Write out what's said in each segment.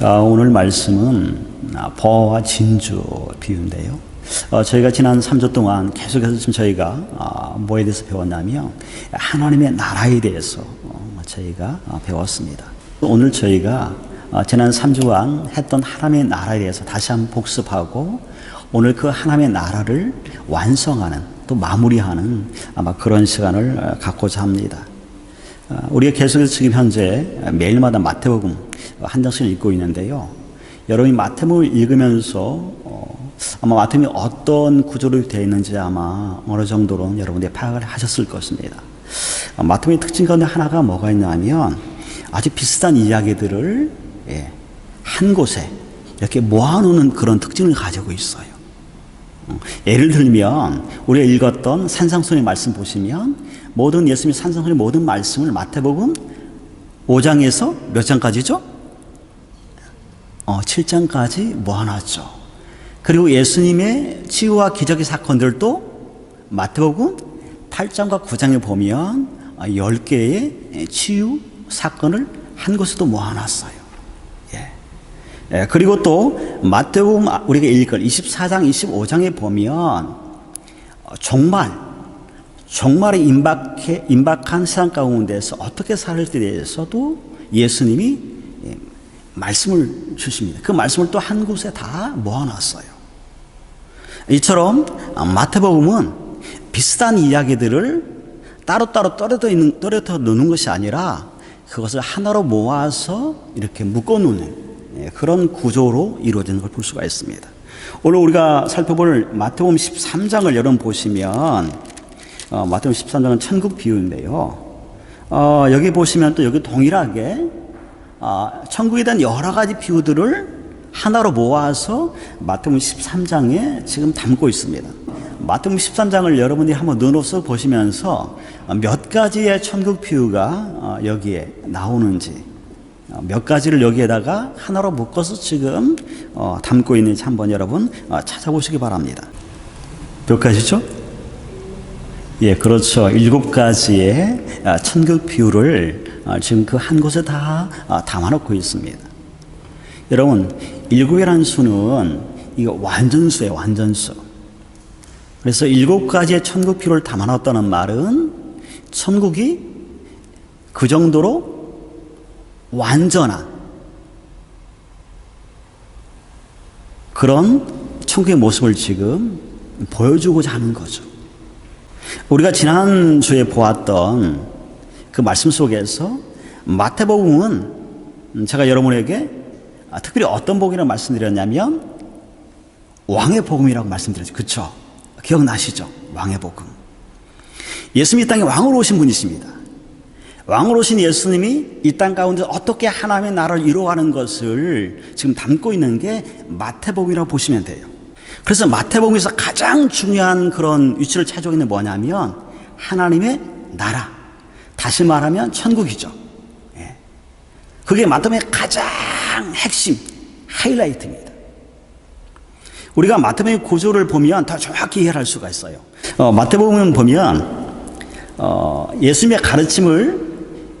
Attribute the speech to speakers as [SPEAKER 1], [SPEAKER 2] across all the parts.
[SPEAKER 1] 아, 오늘 말씀은 아, 버와 진주 비유인데요. 어, 저희가 지난 3주 동안 계속해서 지금 저희가 아, 뭐에 대해서 배웠냐면 하나님의 나라에 대해서 어, 저희가 아, 배웠습니다. 오늘 저희가 아, 지난 3주간 했던 하나님의 나라에 대해서 다시 한번 복습하고 오늘 그 하나님의 나라를 완성하는 또 마무리하는 아마 그런 시간을 어, 갖고자 합니다. 아, 우리가 계속해서 지금 현재 매일마다 마태복음 한 장씩 읽고 있는데요. 여러분이 마태복음을 읽으면서 어, 아마 마태복음이 어떤 구조로 되어 있는지 아마 어느 정도로 여러분들이 파악을 하셨을 것입니다. 어, 마태복음의 특징 가운데 하나가 뭐가 있냐면 아주 비슷한 이야기들을 예, 한 곳에 이렇게 모아놓는 그런 특징을 가지고 있어요. 어, 예를 들면 우리가 읽었던 산상순의 말씀 보시면 모든 예수님 산상순의 모든 말씀을 마태복음 5장에서 몇 장까지죠? 어, 7장까지 모아놨죠. 그리고 예수님의 치유와 기적의 사건들도 마태복음 8장과 9장에 보면 10개의 치유 사건을 한 곳에도 모아놨어요. 예. 예, 그리고 또 마태복음 우리가 읽을 24장, 25장에 보면 어, 종말, 종말에 임박해, 임박한 세상 가운데서 어떻게 살을때 대해서도 예수님이 예, 말씀을 주십니다. 그 말씀을 또 한 곳에 다 모아놨어요. 이처럼 마태복음은 비슷한 이야기들을 따로따로 떨어져 있는, 떨어져 놓는 것이 아니라 그것을 하나로 모아서 이렇게 묶어 놓는 예, 그런 구조로 이루어지는 걸 볼 수가 있습니다. 오늘 우리가 살펴볼 마태복음 13장을 여러분 보시면 어, 마태복음 13장은 천국 비유인데요. 어, 여기 보시면 또 여기 동일하게 어, 천국에 대한 여러 가지 비유들을 하나로 모아서 마태복음 13장에 지금 담고 있습니다. 마태복음 13장을 여러분이 한번 눈으로써 보시면서 몇 가지의 천국 비유가 어, 여기에 나오는지 어, 몇 가지를 여기에다가 하나로 묶어서 지금 어, 담고 있는지 한번 여러분 찾아보시기 바랍니다. 몇 가지죠? 예, 그렇죠. 일곱 가지의 천국 비유를 지금 그 한 곳에 다 담아놓고 있습니다. 여러분, 일곱이라는 수는 이거 완전수예요, 완전수. 그래서 일곱 가지의 천국 비유를 담아놨다는 말은 천국이 그 정도로 완전한 그런 천국의 모습을 지금 보여주고자 하는 거죠. 우리가 지난주에 보았던 그 말씀 속에서 마태복음은 제가 여러분에게 특별히 어떤 복이라고 말씀드렸냐면 왕의 복음이라고 말씀드렸죠. 그쵸? 기억나시죠? 왕의 복음. 예수님 이 땅에 왕으로 오신 분이십니다. 왕으로 오신 예수님이 이 땅 가운데 어떻게 하나님의 나라를 이루어가는 것을 지금 담고 있는 게 마태복음이라고 보시면 돼요. 그래서 마태복음에서 가장 중요한 그런 위치를 차지하고 있는 뭐냐면 하나님의 나라. 다시 말하면 천국이죠. 예. 그게 마태복음의 가장 핵심, 하이라이트입니다. 우리가 마태복음의 구조를 보면 더 정확히 이해할 수가 있어요. 어, 마태복음을 보면 어, 예수님의 가르침을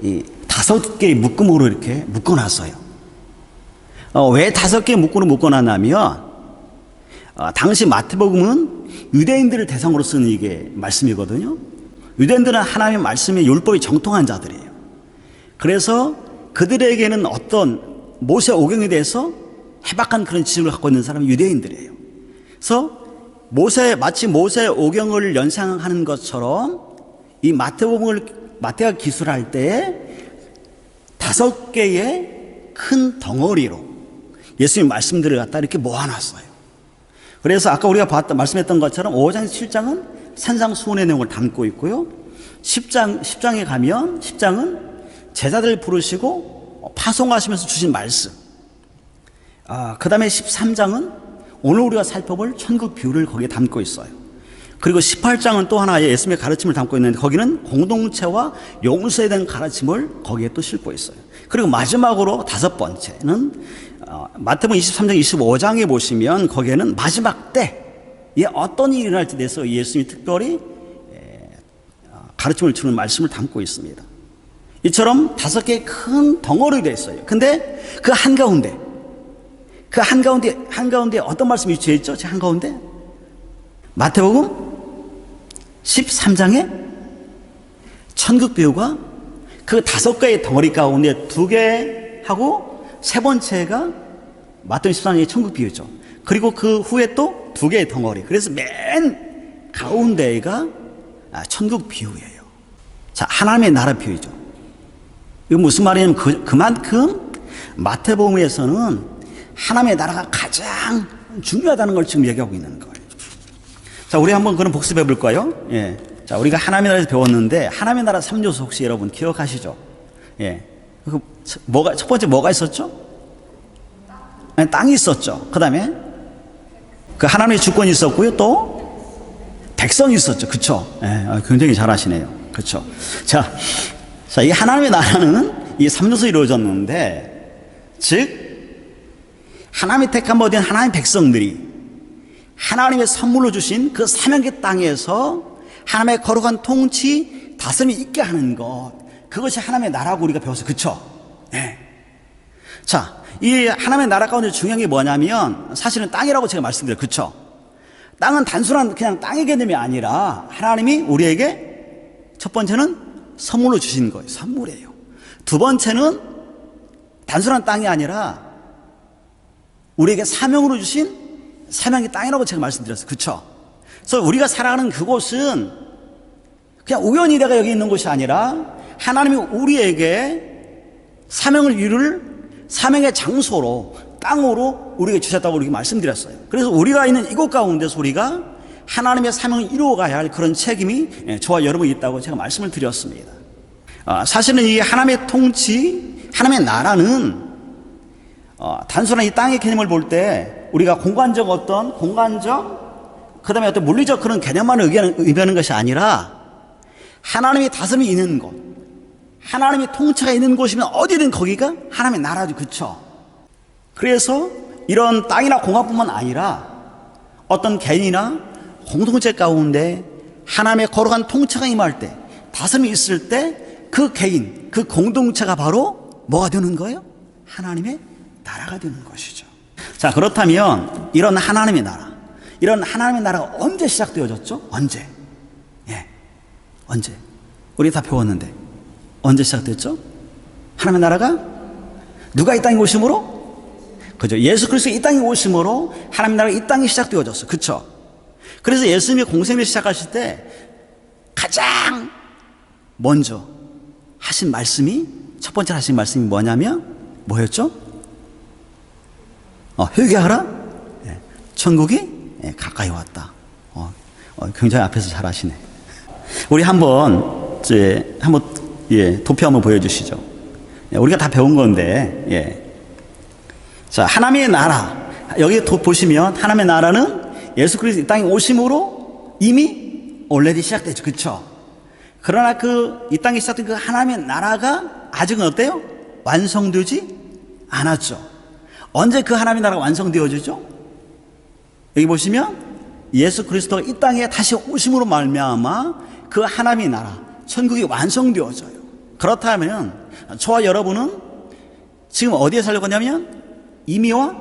[SPEAKER 1] 이 다섯 개의 묶음으로 이렇게 묶어놨어요. 어, 왜 다섯 개의 묶음으로 묶어놨냐면 어, 당시 마태복음은 유대인들을 대상으로 쓰는 이게 말씀이거든요. 유대인들은 하나님의 말씀에 율법이 정통한 자들이에요. 그래서 그들에게는 어떤 모세 오경에 대해서 해박한 그런 지식을 갖고 있는 사람이 유대인들이에요. 그래서 모세 마치 모세 오경을 연상하는 것처럼 이 마태복음을 마태가 기술할 때 다섯 개의 큰 덩어리로 예수님 말씀들을 갖다 이렇게 모아놨어요. 그래서 아까 우리가 봤다, 말씀했던 것처럼 5장, 7장은 산상수훈의 내용을 담고 있고요. 10장, 10장에 가면 10장은 제자들 부르시고 파송하시면서 주신 말씀. 아, 그 다음에 13장은 오늘 우리가 살펴볼 천국 비유를 거기에 담고 있어요. 그리고 18장은 또 하나의 예수님의 가르침을 담고 있는데 거기는 공동체와 용서에 대한 가르침을 거기에 또 싣고 있어요. 그리고 마지막으로 다섯 번째는 어, 마태복음 23장 25장에 보시면 거기에는 마지막 때에 어떤 일이 일어날지 대해서 예수님이 특별히 어, 가르침을 주는 말씀을 담고 있습니다. 이처럼 다섯 개의 큰 덩어리가 있어요. 근데 그 한가운데 그 한가운데, 한가운데 어떤 말씀이 위치해 있죠? 제 한가운데? 마태복음 13장에 천국 비유가 그 다섯 개의 덩어리 가운데 두 개 하고 세 번째가 마태복음 13장의 천국 비유죠. 그리고 그 후에 또 두 개의 덩어리. 그래서 맨 가운데가 아, 천국 비유예요. 자, 하나님의 나라 비유죠. 이거 무슨 말이냐면 그, 그만큼 마태복음에서는 하나님의 나라가 가장 중요하다는 걸 지금 얘기하고 있는 거예요. 자, 우리 한번 그럼 복습해 볼까요? 예. 자, 우리가 하나님의 나라에서 배웠는데 하나님의 나라 3요소 혹시 여러분 기억하시죠? 예. 그 뭐가 첫 번째 뭐가 있었죠? 예, 땅이 있었죠. 그다음에 그 하나님의 주권이 있었고요. 또 백성이 있었죠. 그쵸? 예, 아, 굉장히 잘하시네요. 그쵸? 자, 자, 이 하나님의 나라는 이 3요소 이루어졌는데, 즉, 하나님의 택한 모든 하나님의 백성들이 하나님의 선물로 주신 그 사명의 땅에서 하나님의 거룩한 통치, 다스림이 있게 하는 것. 그것이 하나님의 나라고 우리가 배웠어요. 그쵸? 예. 자, 이 하나님의 나라 가운데 중요한 게 뭐냐면 사실은 땅이라고 제가 말씀드려요. 그쵸? 땅은 단순한 그냥 땅의 개념이 아니라 하나님이 우리에게 첫 번째는 선물로 주신 거예요. 선물이에요. 두 번째는 단순한 땅이 아니라 우리에게 사명으로 주신 사명의 땅이라고 제가 말씀드렸어요. 그쵸? 그래서 우리가 살아가는 그곳은 그냥 우연히 내가 여기 있는 곳이 아니라 하나님이 우리에게 사명을 이룰 사명의 장소로 땅으로 우리에게 주셨다고 우리가 말씀드렸어요. 그래서 우리가 있는 이곳 가운데서 우리가 하나님의 사명을 이루어가야 할 그런 책임이 예, 저와 여러분이 있다고 제가 말씀을 드렸습니다. 아, 사실은 이 하나님의 통치, 하나님의 나라는 어, 단순한 이 땅의 개념을 볼 때 우리가 공간적 어떤 공간적 그 다음에 어떤 물리적 그런 개념만 의미하는, 의미하는 것이 아니라 하나님이 다스림이 있는 곳, 하나님이 통치가 있는 곳이면 어디든 거기가 하나님의 나라죠. 그쵸? 그래서 이런 땅이나 공간뿐만 아니라 어떤 개인이나 공동체 가운데 하나님의 거룩한 통치가 임할 때, 다스림이 있을 때 그 개인, 그 공동체가 바로 뭐가 되는 거예요? 하나님의 나라가 되는 것이죠. 자, 그렇다면 이런 하나님의 나라, 이런 하나님의 나라가 언제 시작되어졌죠? 언제? 예. 언제? 우리 다 배웠는데. 언제 시작됐죠? 하나님의 나라가 누가 이 땅에 오심으로? 그죠. 예수 그리스도 이 땅에 오심으로 하나님의 나라가 이 땅에 시작되어졌어. 그쵸? 그래서 예수님이 공생을 시작하실 때 가장 먼저 하신 말씀이 첫 번째 하신 말씀이 뭐냐면 뭐였죠? 어, 회개하라. 예, 천국이 예, 가까이 왔다. 어, 어, 굉장히 앞에서 잘 하시네. 우리 한번 이제 한번 예, 도표 한번 보여주시죠. 예, 우리가 다 배운 건데, 예. 자, 하나님의 나라. 여기 도, 보시면, 하나님의 나라는 예수 그리스도 이 땅에 오심으로 이미 올레디 시작됐죠. 그쵸? 그러나 그, 이 땅에 시작된 그 하나님의 나라가 아직은 어때요? 완성되지 않았죠. 언제 그 하나님의 나라가 완성되어지죠? 여기 보시면, 예수 그리스도가 이 땅에 다시 오심으로 말미암아 그 하나님의 나라, 천국이 완성되어져요. 그렇다면 저와 여러분은 지금 어디에 살려고 하냐면 이미와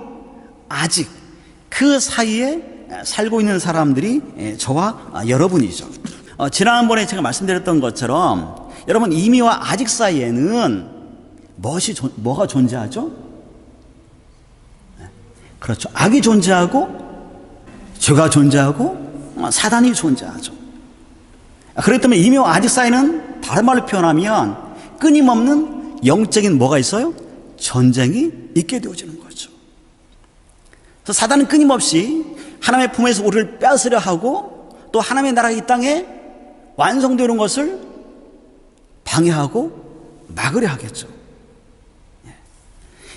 [SPEAKER 1] 아직 그 사이에 살고 있는 사람들이 저와 여러분이죠. 어, 지난번에 제가 말씀드렸던 것처럼 여러분 이미와 아직 사이에는 무엇이 뭐가 존재하죠? 그렇죠. 악이 존재하고 죄가 존재하고 어, 사단이 존재하죠. 그렇다면 이미와 아직 사이는 다른 말로 표현하면 끊임없는 영적인 뭐가 있어요? 전쟁이 있게 되어지는 거죠. 그래서 사단은 끊임없이 하나님의 품에서 우리를 빼앗으려 하고 또 하나님의 나라가 이 땅에 완성되는 것을 방해하고 막으려 하겠죠.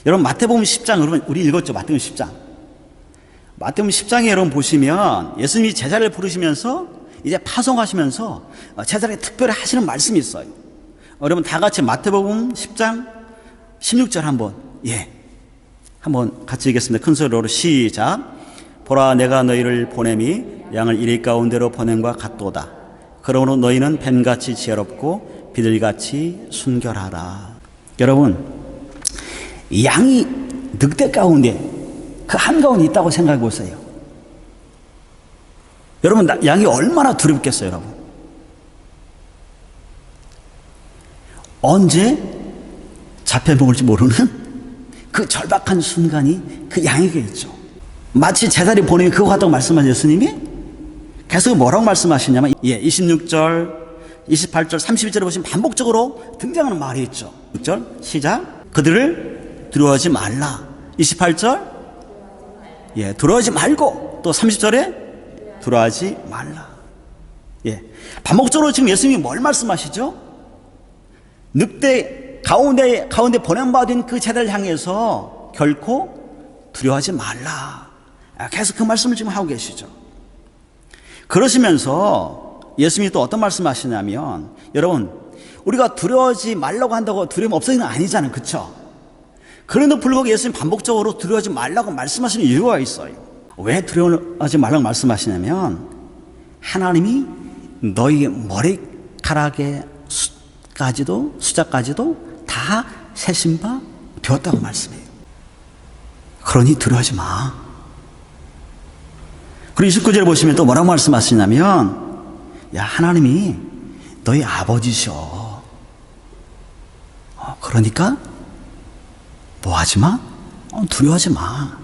[SPEAKER 1] 예. 여러분 마태복음 10장 여러분 우리 읽었죠? 마태복음 10장. 마태복음 10장에 여러분 보시면 예수님이 제자를 부르시면서 이제 파송하시면서 제자에게 특별히 하시는 말씀이 있어요. 여러분 다 같이 마태복음 10장 16절 한번 예 한번 같이 읽겠습니다. 큰 소리로 시작. 보라 내가 너희를 보냄이 양을 이리 가운데로 보냄과 같도다. 그러므로 너희는 뱀같이 지혜롭고 비둘같이 순결하라. 여러분 양이 늑대 가운데 그 한가운데 있다고 생각해 보세요. 여러분, 나- 양이 얼마나 두렵겠어요, 여러분? 언제 잡혀먹을지 모르는 그 절박한 순간이 그 양에게 있죠. 마치 제자리 보내면 그거 같다고 말씀하신 예수님이 계속 뭐라고 말씀하시냐면 예, 26절, 28절, 31절에 보시면 반복적으로 등장하는 말이 있죠. 6절 시작. 그들을 두려워하지 말라. 28절 예, 두려워하지 말고 또 30절에 두려워하지 말라. 예. 반복적으로 지금 예수님이 뭘 말씀하시죠? 늑대 가운데 가운데 보냄받은 그 제자를 향해서 결코 두려워하지 말라. 아, 계속 그 말씀을 지금 하고 계시죠. 그러시면서 예수님이 또 어떤 말씀하시냐면 여러분 우리가 두려워하지 말라고 한다고 두려움 없어지는 건 아니잖아요, 그렇죠? 그런데도 불구하고 예수님 반복적으로 두려워하지 말라고 말씀하시는 이유가 있어요. 왜 두려워하지 말라고 말씀하시냐면 하나님이 너희 머리카락의 수까지도 숫자까지도 다 세신 바 되었다고 말씀해요. 그러니 두려워하지 마. 그리고 29절에 보시면 또 뭐라고 말씀하시냐면 야 하나님이 너희 아버지셔. 어, 그러니까 뭐 하지 마? 어, 두려워하지 마.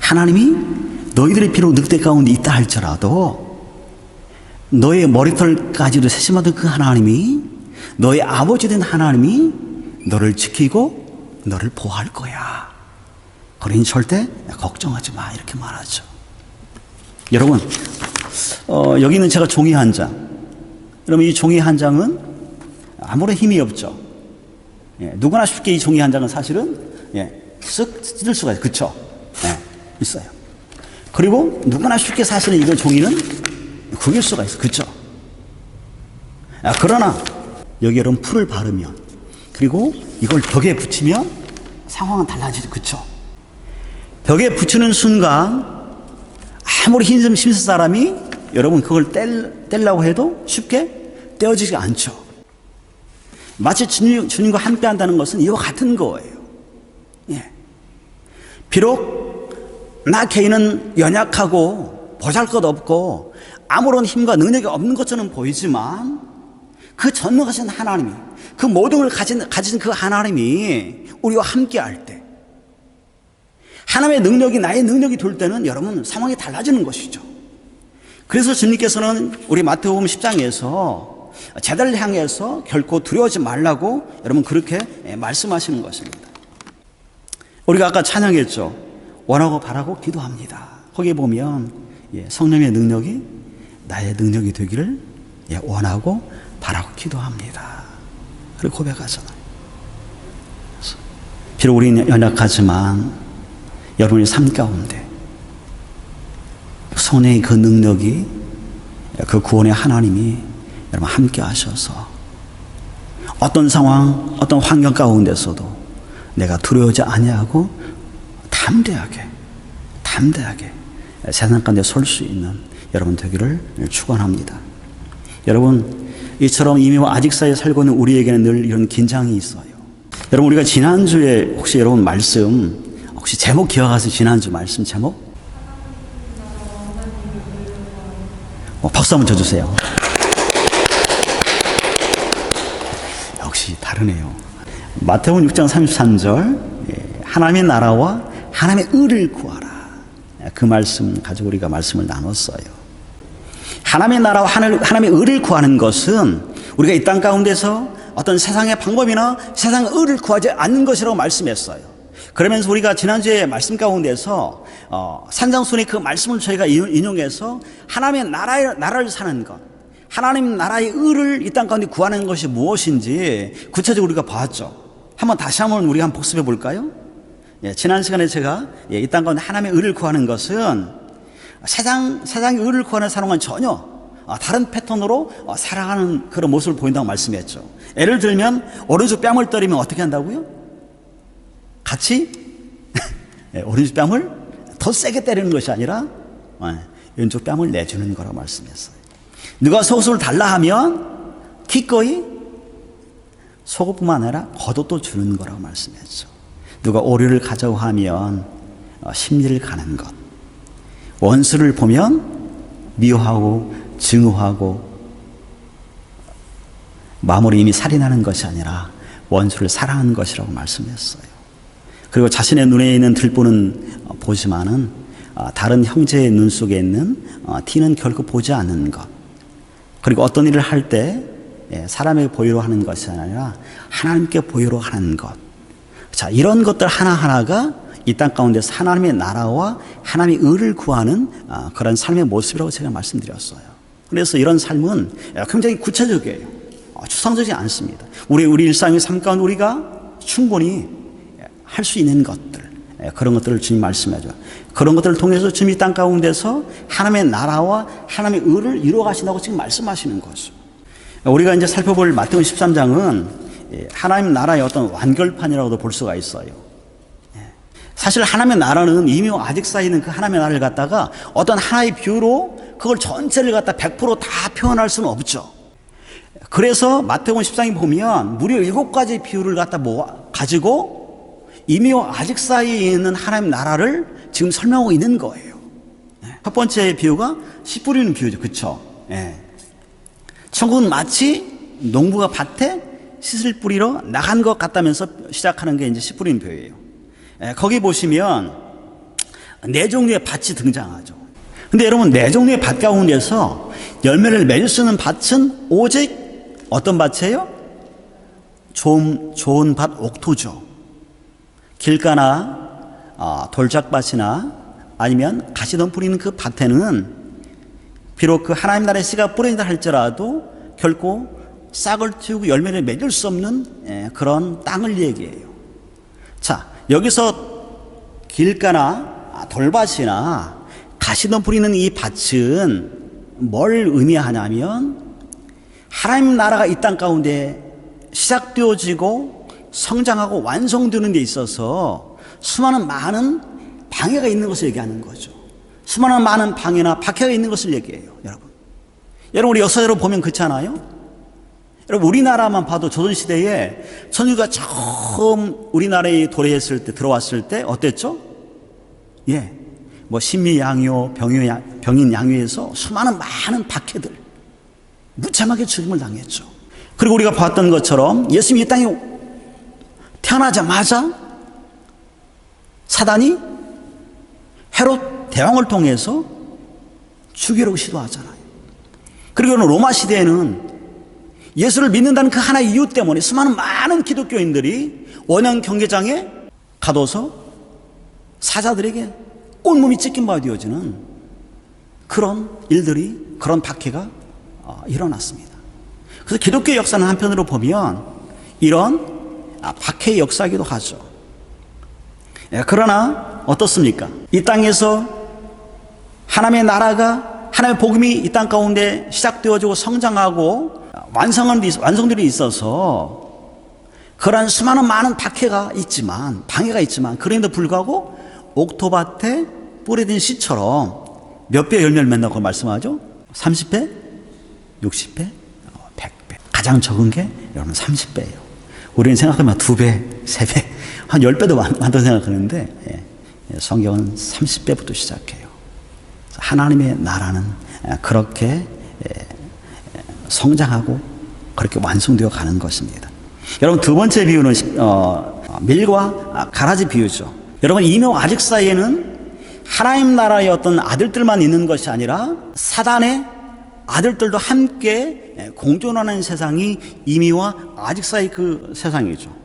[SPEAKER 1] 하나님이 너희들의 피로 늑대 가운데 있다 할지라도 너의 머리털까지도 세심하던 그 하나님이 너의 아버지 된 하나님이 너를 지키고 너를 보호할 거야. 그러니 절대 걱정하지 마. 이렇게 말하죠. 여러분, 어, 여기 있는 제가 종이 한 장. 여러분, 이 종이 한 장은 아무런 힘이 없죠. 예, 누구나 쉽게 이 종이 한 장은 사실은 예, 쓱 찢을 수가 있어요. 그쵸? 예, 있어요. 그리고 누구나 쉽게 사실은 이거 종이는 구길 수가 있어요. 그쵸? 아, 그러나 여기 여러분 풀을 바르면 그리고 이걸 벽에 붙이면 상황은 달라지죠. 그쵸? 벽에 붙이는 순간 아무리 심는 사람이 여러분 그걸 뗄, 떼려고 해도 쉽게 떼어지지 않죠. 마치 주님, 주님과 함께 한다는 것은 이와 같은 거예요. 예. 비록 나 개인은 연약하고 보잘 것 없고 아무런 힘과 능력이 없는 것처럼 보이지만 그 전능하신 하나님이 그 모든 걸 가진, 가진 그 하나님이 우리와 함께 할 때 하나님의 능력이 나의 능력이 될 때는 여러분 상황이 달라지는 것이죠. 그래서 주님께서는 우리 마태복음 10장에서 제자를 향해서 결코 두려워하지 말라고 여러분 그렇게 말씀하시는 것입니다. 우리가 아까 찬양했죠. 원하고 바라고 기도합니다. 거기에 보면 예, 성령의 능력이 나의 능력이 되기를 예, 원하고 바라고 기도합니다. 그리고 고백하잖아요. 비록 우리는 연약하지만 여러분의 삶 가운데 성령의 그 능력이 그 구원의 하나님이 여러분 함께 하셔서 어떤 상황, 어떤 환경 가운데서도 내가 두려워하지 아니하고 담대하게, 담대하게 세상 가운데 설 수 있는 여러분 되기를 축원합니다. 여러분 이처럼 이미 아직 사이에 살고 있는 우리에게는 늘 이런 긴장이 있어요. 여러분 우리가 지난주에 혹시 여러분 말씀 혹시 제목 기억하세요? 지난주 말씀 제목? 어, 박수 한번 쳐주세요. 다르네요. 마태복음 6장 33절 예, 하나님의 나라와 하나님의 의를 구하라. 그 말씀 가지고 우리가 말씀을 나눴어요. 하나님의 나라와 하나님의 의를 구하는 것은 우리가 이 땅 가운데서 어떤 세상의 방법이나 세상의 의를 구하지 않는 것이라고 말씀했어요. 그러면서 우리가 지난주에 말씀 가운데서 어, 산장손이 그 말씀을 저희가 인용해서 하나님의 나라의, 나라를 사는 것, 하나님 나라의 의를 이 땅 가운데 구하는 것이 무엇인지 구체적으로 우리가 봤죠. 한번 다시 한번 우리가 한번 복습해 볼까요? 예, 지난 시간에 제가 예, 이 땅 가운데 하나님의 의를 구하는 것은 세상, 세상의 의를 구하는 사람은 전혀 어, 다른 패턴으로 어, 살아가는 그런 모습을 보인다고 말씀했죠. 예를 들면 오른쪽 뺨을 때리면 어떻게 한다고요? 같이 예, 오른쪽 뺨을 더 세게 때리는 것이 아니라 예, 왼쪽 뺨을 내주는 거라고 말씀했어요. 누가 속옷을 달라 하면 기꺼이 속옷뿐만 아니라 겉옷도 주는 거라고 말씀했죠. 누가 오류를 가자고 하면 어, 심리를 가는 것. 원수를 보면 미워하고 증오하고 마음으로 이미 살인하는 것이 아니라 원수를 사랑하는 것이라고 말씀했어요. 그리고 자신의 눈에 있는 들보는 어, 보지만은 어, 다른 형제의 눈 속에 있는 어, 티는 결코 보지 않는 것. 그리고 어떤 일을 할때 예, 사람에게 보이로 하는 것이 아니라 하나님께 보이로 하는 것. 자, 이런 것들 하나하나가 이 땅 가운데서 하나님의 나라와 하나님의 의를 구하는 아, 그런 삶의 모습이라고 제가 말씀드렸어요. 그래서 이런 삶은 굉장히 구체적이에요. 어, 추상적이지 않습니다. 우리 우리 일상의 삶 가운데 우리가 충분히 할 수 있는 것들 예, 그런 것들을 주님 말씀하죠. 그런 것들을 통해서 주님 이땅 가운데서 하나님의 나라와 하나님의 의를 이루어 가신다고 지금 말씀하시는 거죠. 우리가 이제 살펴볼 마태복음 13장은 예, 하나님 나라의 어떤 완결판이라고도 볼 수가 있어요. 예. 사실 하나님의 나라는 이미 아직 쌓이는 그 하나님의 나라를 갖다가 어떤 하나의 뷰로 그걸 전체를 갖다 100%다 표현할 수는 없죠. 그래서 마태복음 13장 보면 무려 일곱 가지 비유를 갖다 모아 가지고 이미와 아직 있는 하나님 나라를 지금 설명하고 있는 거예요. 네. 첫 번째 비유가 씨 뿌리는 비유죠. 그쵸? 예. 천국은 마치 농부가 밭에 씨를 뿌리러 나간 것 같다면서 시작하는 게 이제 씨 뿌리는 비유예요. 예, 거기 보시면 네 종류의 밭이 등장하죠. 근데 여러분, 네 종류의 밭 가운데서 열매를 수 있는 밭은 오직 어떤 밭이에요? 좋은, 좋은 밭 옥토죠. 길가나 어, 돌짝밭이나 아니면 가시덤 뿌리는 그 밭에는 비록 그 하나님 나라의 씨가 뿌려진다 할지라도 결코 싹을 틔우고 열매를 맺을 수 없는 예, 그런 땅을 얘기해요. 자, 여기서 길가나 아, 돌밭이나 가시덤 뿌리는 이 밭은 뭘 의미하냐면 하나님 나라가 이 땅 가운데 시작되어지고 성장하고 완성되는 데 있어서 수많은 많은 방해가 있는 것을 얘기하는 거죠. 수많은 많은 방해나 박해가 있는 것을 얘기해요, 여러분. 여러분, 우리 역사적으로 보면 그렇잖아요? 여러분, 우리나라만 봐도 조선시대에 천주가 처음 우리나라에 도래했을 때, 들어왔을 때 어땠죠? 예. 뭐, 신미양요, 병요, 병인 양요에서 수많은 많은 박해들, 무참하게 죽임을 당했죠. 그리고 우리가 봤던 것처럼 예수님이 이 땅에 태어나자마자 사단이 헤롯 대왕을 통해서 죽이려고 시도하잖아요. 그리고 로마 시대에는 예수를 믿는다는 그 하나의 이유 때문에 수많은 많은 기독교인들이 원형 경계장에 가둬서 사자들에게 온몸이 찢긴 바 되어지는 그런 일들이 그런 박해가 어, 일어났습니다. 그래서 기독교 역사는 한편으로 보면 이런 아, 박해의 역사이기도 하죠. 예, 그러나 어떻습니까? 이 땅에서 하나님의 나라가 하나님의 복음이 이 땅 가운데 시작되어지고 성장하고 완성한 완성들이 있어서 그러한 수많은 많은 박해가 있지만 방해가 있지만 그런데도 불구하고 옥토밭에 뿌려진 씨처럼 몇 배 열매를 맺는다고 말씀하죠? 30배? 60배? 100배. 가장 적은 게 여러분 30배예요. 우리는 생각하면 두 배, 세 배, 한열 배도 많다고 생각하는데 예, 성경은 30배부터 시작해요. 하나님의 나라는 그렇게 성장하고 그렇게 완성되어 가는 것입니다. 여러분 두 번째 비유는 어, 밀과 가라지 비유죠. 여러분 이명 아직 사이에는 하나님 나라의 어떤 아들들만 있는 것이 아니라 사단의 아들들도 함께 공존하는 세상이 이미와 아직 사이 그 세상이죠.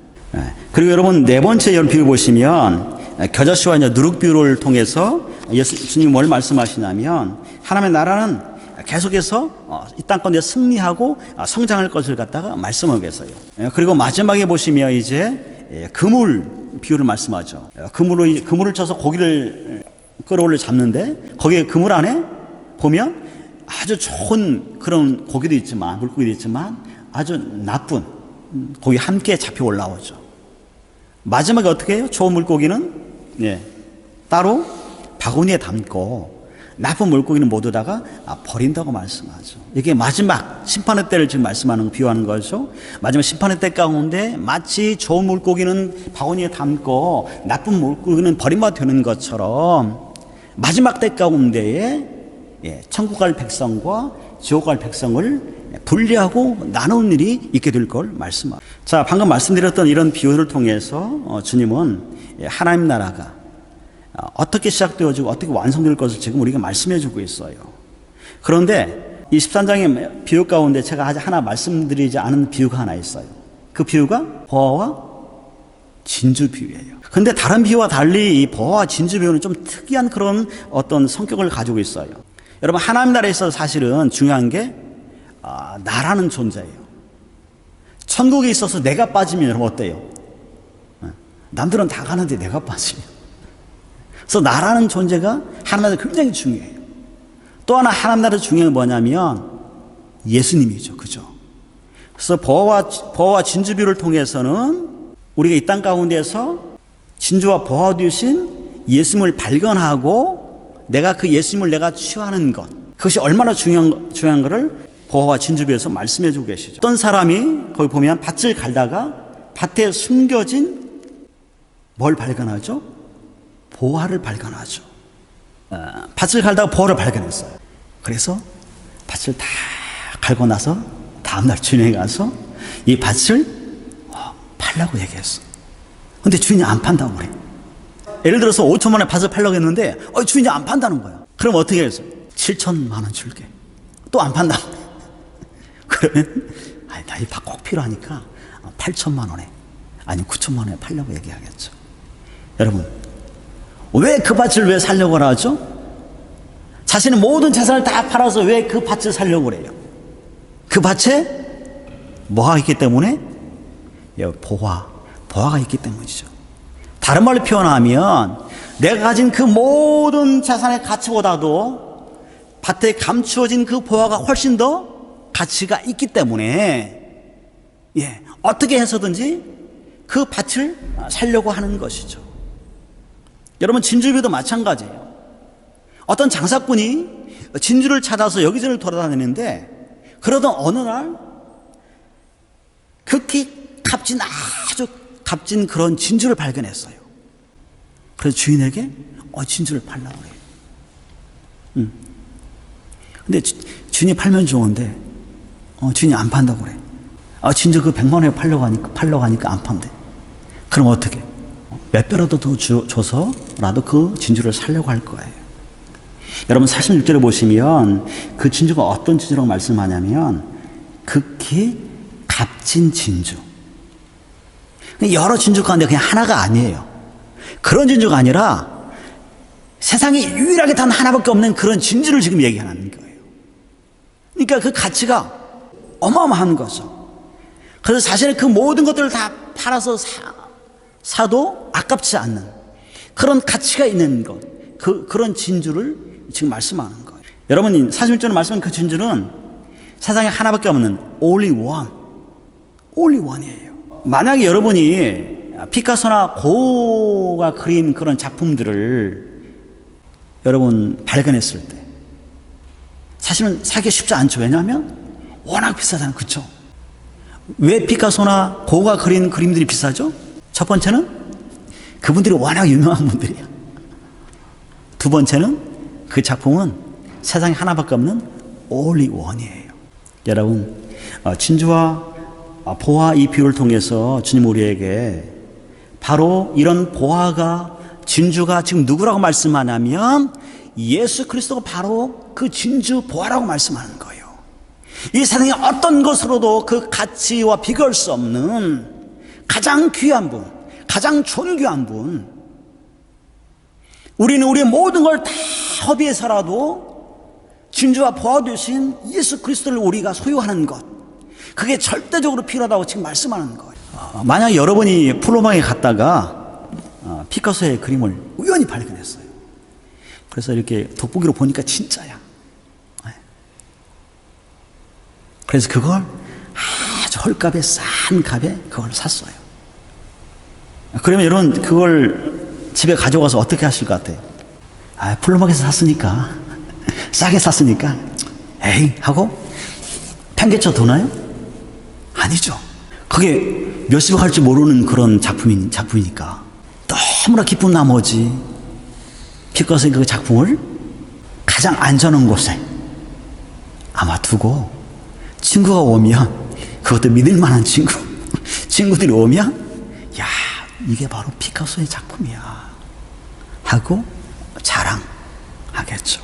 [SPEAKER 1] 그리고 여러분 네 번째 열 비유 보시면 겨자씨와 누룩 비유를 통해서 예수님 뭘 말씀하시냐면 하나님의 나라는 계속해서 어, 이땅 가운데 승리하고 성장할 것을 갖다가 말씀하고 계세요. 그리고 마지막에 보시면 이제 그물 비유를 말씀하죠. 그물로 그물을 쳐서 고기를 끌어올려 잡는데 거기에 그물 안에 보면 아주 좋은 그런 고기도 있지만 물고기도 있지만 아주 나쁜 고기 함께 잡혀 올라오죠. 마지막에 어떻게 해요? 좋은 물고기는 예, 따로 바구니에 담고 나쁜 물고기는 모두 다가 아, 버린다고 말씀하죠. 이게 마지막 심판의 때를 지금 말씀하는 비유하는 거죠. 마지막 심판의 때 가운데 마치 좋은 물고기는 바구니에 담고 나쁜 물고기는 버림받아 되는 것처럼 마지막 때 가운데에 예, 천국 갈 백성과 지옥 갈 백성을 분리하고 나누는 일이 있게 될 걸 말씀합니다. 자, 방금 말씀드렸던 이런 비유를 통해서 어, 주님은 예, 하나님 나라가 어, 어떻게 시작되어지고 어떻게 완성될 것을 지금 우리가 말씀해 주고 있어요. 그런데 이 13장의 비유 가운데 제가 아직 하나 말씀드리지 않은 비유가 하나 있어요. 그 비유가 보아와 진주 비유예요. 근데 다른 비유와 달리 이 보아와 진주 비유는 좀 특이한 그런 어떤 성격을 가지고 있어요. 여러분 하나님 나라에 있어서 사실은 중요한 게 아, 나라는 존재예요. 천국에 있어서 내가 빠지면 여러분 어때요? 어, 남들은 다 가는데 내가 빠지면. 그래서 나라는 존재가 하나님 나라에 굉장히 중요해요. 또 하나 하나님 나라에 중요한 게 뭐냐면 예수님이죠. 그죠? 그래서 보아와, 보아와 진주비를 통해서는 우리가 이 땅 가운데서 진주와 보아 되신 예수님을 발견하고 내가 그 예수님을 내가 취하는 것. 그것이 얼마나 중요한, 중요한 것을 보아와 진주비에서 말씀해 주고 계시죠. 어떤 사람이 거기 보면 밭을 갈다가 밭에 숨겨진 뭘 발견하죠? 보화를 발견하죠. 어, 밭을 갈다가 보화를 발견했어요. 그래서 밭을 다 갈고 나서 다음날 주인에 가서 이 밭을 어, 팔라고 얘기했어. 근데 주인이 안 판다고 그래. 예를 들어서 5천만 원에 밭을 팔려고 했는데 어, 주인이 안 판다는 거야. 그럼 어떻게 해서 7천만 원 줄게. 또 안 판다. 그러면 아니 나이밭꼭 필요하니까 8천만 원에 아니 9천만 원에 팔려고 얘기하겠죠. 여러분 왜 그 밭을 왜 살려고 하죠? 자신의 모든 재산을 다 팔아서 왜 그 밭을 살려고 그래요? 그 밭에 뭐가 있기 때문에? 예, 보화, 보화가 있기 때문이죠. 다른 말로 표현하면 내가 가진 그 모든 자산의 가치보다도 밭에 감추어진 그 보화가 훨씬 더 가치가 있기 때문에 예, 어떻게 해서든지 그 밭을 살려고 하는 것이죠. 여러분 진주비도 마찬가지예요. 어떤 장사꾼이 진주를 찾아서 여기저기 돌아다니는데 그러던 어느 날 극히 값진 아주 값진 그런 진주를 발견했어요. 그래서 주인에게 어 진주를 팔라고 그래요. 음. 근데 주, 주인이 팔면 좋은데 어 주인이 안 판다고 그래. 아 진주 그 100만 원에 팔려고 하니까 팔려고 하니까 안 판대. 그럼 어떻게? 몇 배라도 더 주, 줘서라도 그 진주를 살려고 할 거예요. 여러분 46절에 보시면 그 진주가 어떤 진주라고 말씀하냐면 극히 값진 진주. 여러 진주 가운데 그냥 하나가 아니에요. 그런 진주가 아니라 세상에 유일하게 단 하나밖에 없는 그런 진주를 지금 얘기하는 거예요. 그러니까 그 가치가 어마어마한 거죠. 그래서 자신의 그 모든 것들을 다 팔아서 사, 사도 아깝지 않는 그런 가치가 있는 것. 그, 그런 진주를 지금 말씀하는 거예요. 여러분, 41절에 말씀한 그 진주는 세상에 하나밖에 없는 only one. only one이에요. 만약에 여러분이 피카소나 고가 그린 그런 작품들을 여러분 발견했을 때 사실은 사기 쉽지 않죠. 왜냐하면 워낙 비싸잖아요. 그쵸? 왜 피카소나 고가 그린 그림들이 비싸죠? 첫 번째는 그분들이 워낙 유명한 분들이야. 두 번째는 그 작품은 세상에 하나밖에 없는 only one이에요. 여러분, 어, 진주와 보화 이 비유를 통해서 주님 우리에게 바로 이런 보화가 진주가 지금 누구라고 말씀하냐면 예수 그리스도가 바로 그 진주 보화라고 말씀하는 거예요. 이 세상에 어떤 것으로도 그 가치와 비교할 수 없는 가장 귀한 분, 가장 존귀한 분. 우리는 우리의 모든 걸 다 허비해서라도 진주와 보아 되신 예수 그리스도를 우리가 소유하는 것. 그게 절대적으로 필요하다고 지금 말씀하는 거예요. 어, 만약 여러분이 플로망에 갔다가 어, 피카소의 그림을 우연히 발견했어요. 그래서 이렇게 돋보기로 보니까 진짜야. 네. 그래서 그걸 아주 헐값에 싼 값에 그걸 샀어요. 그러면 여러분 그걸 집에 가져가서 어떻게 하실 것 같아요? 아, 플로막에서 샀으니까 싸게 샀으니까 에이 하고 팽개쳐 도나요? 아니죠. 그게 몇십억 할지 모르는 그런 작품인 작품이니까 너무나 기쁜 나머지 피카소의 그 작품을 가장 안전한 곳에 아마 두고 친구가 오면 그것도 믿을 만한 친구 친구들이 오면 야 이게 바로 피카소의 작품이야 하고 자랑하겠죠.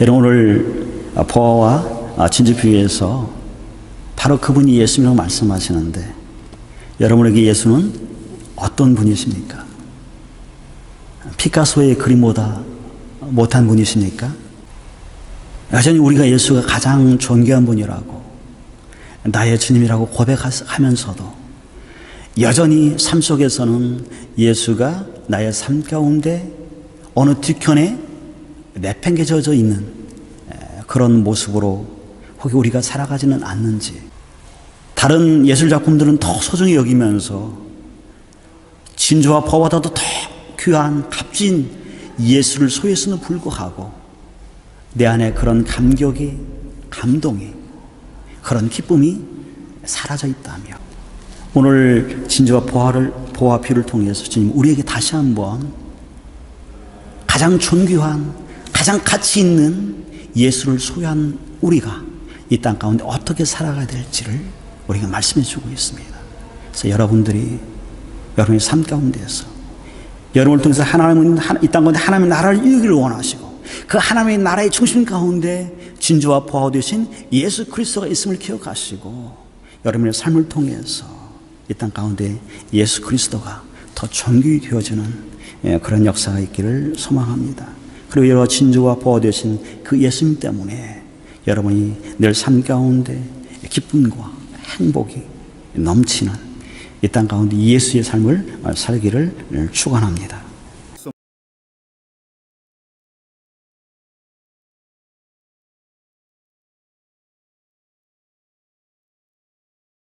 [SPEAKER 1] 여러분 오늘 보아와 진주비유에서 바로 그분이 예수님이라고 말씀하시는데 여러분에게 예수는 어떤 분이십니까? 피카소의 그림보다 못한 분이십니까? 여전히 우리가 예수가 가장 존귀한 분이라고 나의 주님이라고 고백하면서도 여전히 삶 속에서는 예수가 나의 삶 가운데 어느 뒤편에 내팽개져져 있는 그런 모습으로 혹시 우리가 살아가지는 않는지. 다른 예술 작품들은 더 소중히 여기면서 진주와 퍼보다도 더 귀한 값진 예술을 소유했음에도 불구하고 내 안에 그런 감격이 감동이 그런 기쁨이 사라져 있다며 오늘 진주와 보화를 보화 피를 통해서 주님 우리에게 다시 한번 가장 존귀한 가장 가치 있는 예수를 소유한 우리가 이 땅 가운데 어떻게 살아가야 될지를 우리가 말씀해 주고 있습니다. 그래서 여러분들이 여러분의 삶 가운데에서 여러분을 통해서 하나님은 이 땅 가운데 하나님의 나라를 이루기를 원하시고 그 하나님의 나라의 중심 가운데 진주와 보화 되신 예수 그리스도가 있음을 기억하시고 여러분의 삶을 통해서 이 땅 가운데 예수 그리스도가 더 존귀 되어지는 예, 그런 역사가 있기를 소망합니다. 그리고 여러 진주와 보호 되신 그 예수님 때문에 여러분이 늘 삶 가운데 기쁨과 행복이 넘치는 이 땅 가운데 예수의 삶을 살기를 축원합니다.